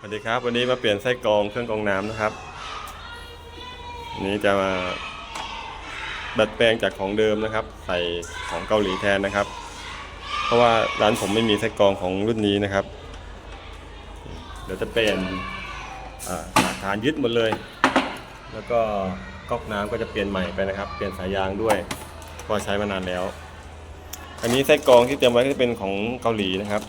สวัสดีครับ วันนี้มาเปลี่ยนไส้กรองเครื่องกรองน้ำนะครับนนี้จะมาดัดแปลงจากของเดิมนะครับ ใส่ของเกาหลีแทนนะครับ เพราะว่าร้านผมไม่มีไส้กรองของรุ่นนี้นะครับ เดี๋ยวจะเปลี่ยนฐานยึดหมดเลย แล้วก็ก๊อกน้ำก็จะเปลี่ยนใหม่ไปนะครับ เปลี่ยนสายยางด้วยเพราะใช้มานานแล้ว อันนี้ไส้กรองที่เตรียมไว้ก็จะเป็นของเกาหลีนะครับ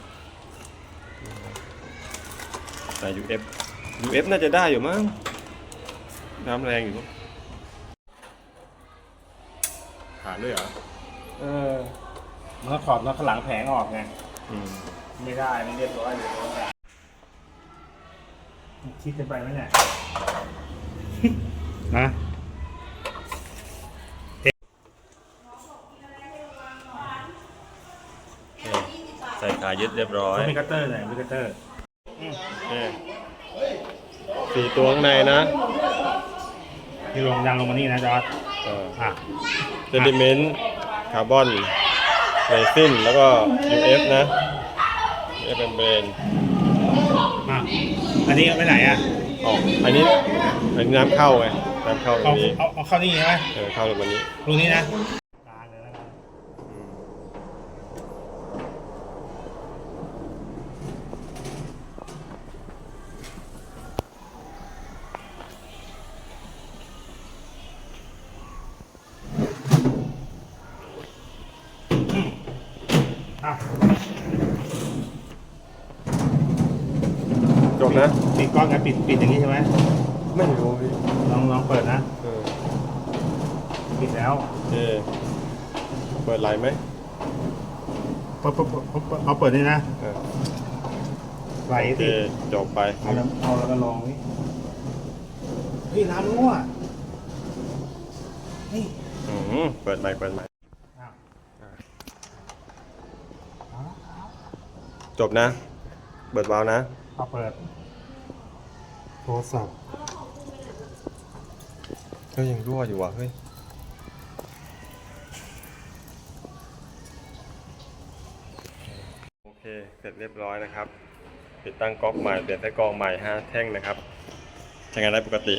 แต่ UF UF น่าจะได้อยู่มั้งน้ำแรงอยู่มั้งผ่านด้วยเหรอ เออมันก็ถอดน็อตข้างหลังแผงออกไง อืม ไม่ได้ไม่เรียบร้อยเลยคิดจะไปไหมเนี่ยนะโอเคใส่ขายึดเรียบร้อยต้องมีคัตเตอร์หน่อยมีคัตเตอร์ โอเคสี่ตัวข้างในนะที่ลงยางลงมานี่นะจอร์ดอะเซนติเมนต์คาร์บอนเรซินแล้วก็ UF นะ UF เป็นเบรนอะอันนี้เอาไปไหนอะออกอันนี้อันนี้น้ำเข้าไงน้ำเข้าตรเอางนี้เอาเอาเข้านี่ใช่ไหมเออเข้าตรงนี้ รูนี้นะกลางเลยแล้วกัน อืม อะจบนะ ปิดก้อนกันปิดปิดอย่างนี้ใช่ไหมไม่รู้พี่ลองลองเปิดนะ เออปิดแล้วโอเคเปิดไหลไหมเปิดเปิดเปิดเปิดเอาเปิดนี่นะเออไหลโอเคสิจบไปเอาแล้วเอาแล้วก็ลองนี่เฮ้ยน้ำรั่วนี่ อืมเปิดใหม่เปิดใหม่ อ้าว จบนะ เปิดวาล์วนะ เอาเปิดโทรศัพท์เฮ้ยยังรั่วอยู่ว่ะเฮ้ย โอเค เสร็จเรียบร้อยนะครับ ติดตั้งก๊อกใหม่เปลี่ยนไส้กรองใหม่ 5 แท่งนะครับใช้งานได้ปกติ